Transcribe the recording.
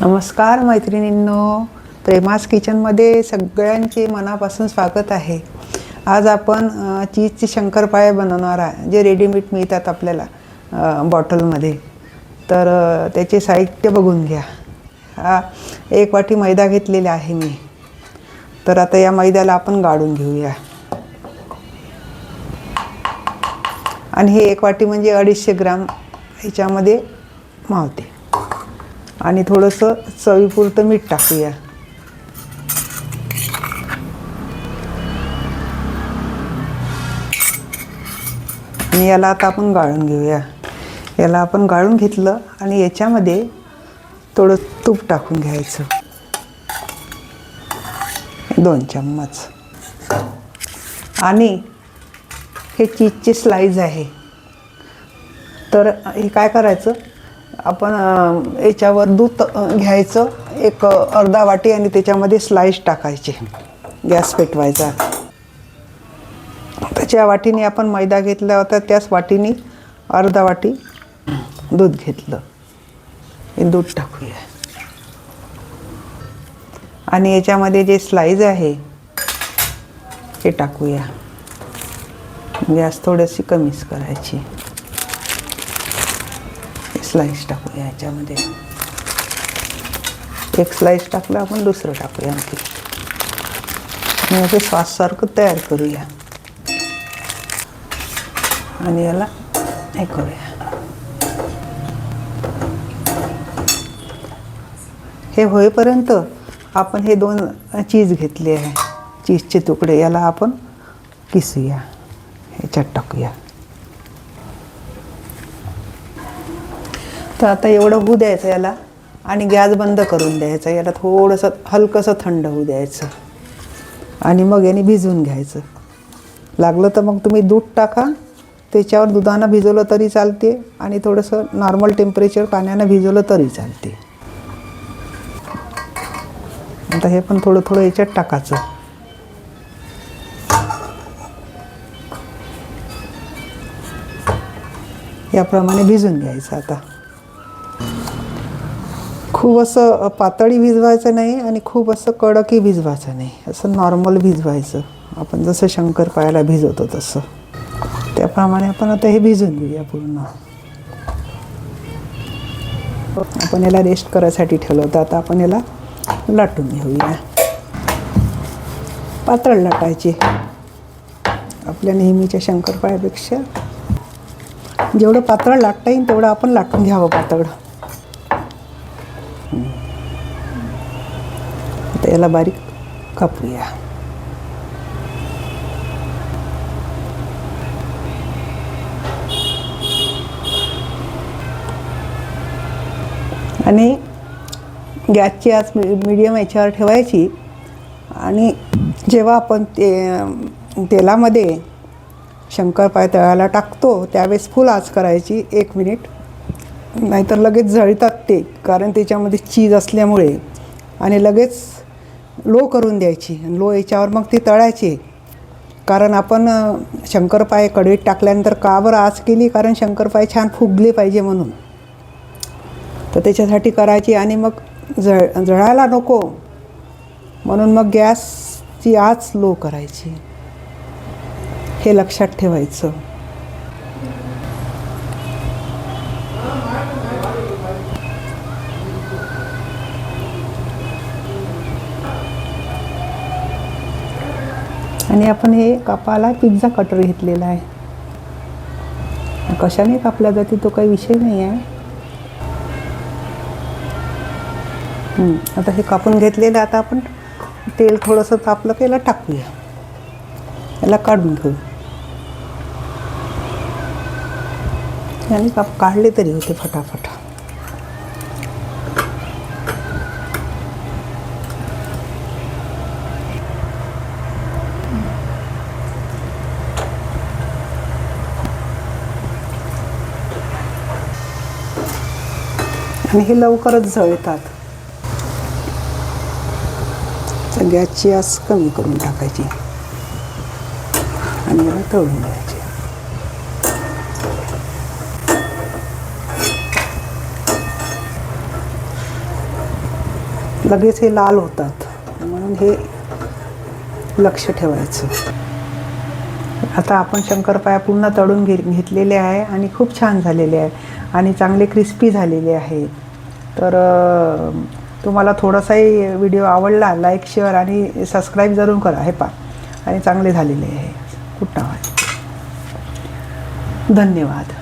नमस्कार मैत्रिणींनो. प्रेमास किचनमध्ये सगळ्यांचे मनापासून स्वागत आहे. आज आपण चीजचे शंकरपाळे बनवणार आहे जे रेडीमेड मिळतात आपल्याला बॉटलमध्ये तर त्याचे साहित्य बघून घ्या. हा एक वाटी मैदा घेतलेला आहे मी. तर आता या मैद्याला आपण गाळून घेऊया. आणि हे एक वाटी म्हणजे अडीचशे ग्राम ह्याच्यामध्ये मावते. आणि थोडंसं चवीपुरतं मीठ टाकूया. आणि याला आता आपण गाळून घेऊया. याला आपण गाळून घेतलं आणि याच्यामध्ये थोडं तूप टाकून घ्यायचं. दोन चम्मच. आणि हे चीजचे स्लाईज आहे. तर हे काय करायचं? आपण याच्यावर दूध घ्यायचं. एक अर्धा वाटी आणि त्याच्यामध्ये स्लाईस टाकायचे. गॅस पेटवायचा. त्याच्या वाटीने आपण मैदा घेतला होता त्याच वाटीने अर्धा वाटी दूध घेतलं. हे दूध टाकूया. आणि याच्यामध्ये जे स्लाईज आहे ते टाकूया. गॅस थोडीशी कमीच करायची. स्लाईस टाकूया याच्यामध्ये. एक स्लाईस टाकलं आपण दुसरं टाकूया आणखी. आणि असं श्वाससारखं तयार करूया. आणि याला हे करूया. हे होईपर्यंत आपण हे दोन चीज घेतले आहे. चीजचे तुकडे याला आपण किसूया. ह्याच्यात टाकूया. तर आता एवढं होऊ द्यायचं याला आणि गॅस बंद करून द्यायचा. याला थोडंसं हलकंसं थंड होऊ द्यायचं. आणि मग याने भिजवून घ्यायचं. लागलं तर मग तुम्ही दूध टाका. त्याच्यावर दुधानं भिजवलं तरी चालते आणि थोडंसं नॉर्मल टेम्परेचर पाण्यानं भिजवलं तरी चालते. आता हे पण थोडं थोडं याच्यात टाकायचं. याप्रमाणे भिजून घ्यायचं आता. खूप असं पातळी भिजवायचं नाही आणि खूप असं कडकही भिजवायचं नाही. असं नॉर्मल भिजवायचं. आपण जसं शंकरपाळ्याला भिजवतो तसं. त्याप्रमाणे आपण आता हे भिजून घेऊया पूर्ण. आपण याला रेस्ट करायसाठी ठेवलं होतं. आता आपण याला लाटून घेऊया. पातळ लाटायचे. आपल्या नेहमीच्या शंकरपाळ्यापेक्षा जेवढं पातळ लाटता येईल तेवढं आपण लाटून घ्यावं पातळ. आता याला बारीक कापूया. आणि गॅसची आज मीडियम याच्यावर ठेवायची. आणि जेव्हा आपण ते तेलामध्ये शंकरपाय तळायला टाकतो त्यावेळेस फुल आच करायची एक मिनिट नाहीतर लगेच जळतात ते कारण त्याच्यामध्ये चीज असल्यामुळे. आणि लगेच लो करून द्यायची आणि लो याच्यावर मग ती तळायची. कारण आपण शंकरपाय कढईत टाकल्यानंतर का बरं आज केली? कारण शंकरपाय छान फुगले पाहिजे म्हणून. तर त्याच्यासाठी करायची आणि मग जळ जळायला नको. म्हणून मग गॅसची आच लो करायची. हे लक्षात ठेवायचं. आणि आपण हे कापाला पिझ्झा कटर घेतलेला आहे. कशाने कापला जाते तो काही विषय नाही आहे. आता हे कापून घेतलेलं आता आपण तेल थोडंसं तापलं की याला टाकूया. याला काढून घेऊ आणि काप काढले तरी होते फटाफट. आणि हे लवकरच जळतात. तर गॅसची आस कमी करून टाकायची. आणि याला तळून घ्यायची लगेच हे लाल होतात. म्हणून हे लक्ष ठेवायचं. आता आपण शंकरपाया पूर्ण तळून घे घेतलेले आहे आणि खूप छान झालेले आहे आणि चांगले क्रिस्पी झालेले आहे. तर तुम्हाला थोडासाही व्हिडिओ आवडला लाईक शेअर आणि सबस्क्राईब जरूर करा हे पा आणि चांगले झालेले आहे. कुठं धन्यवाद.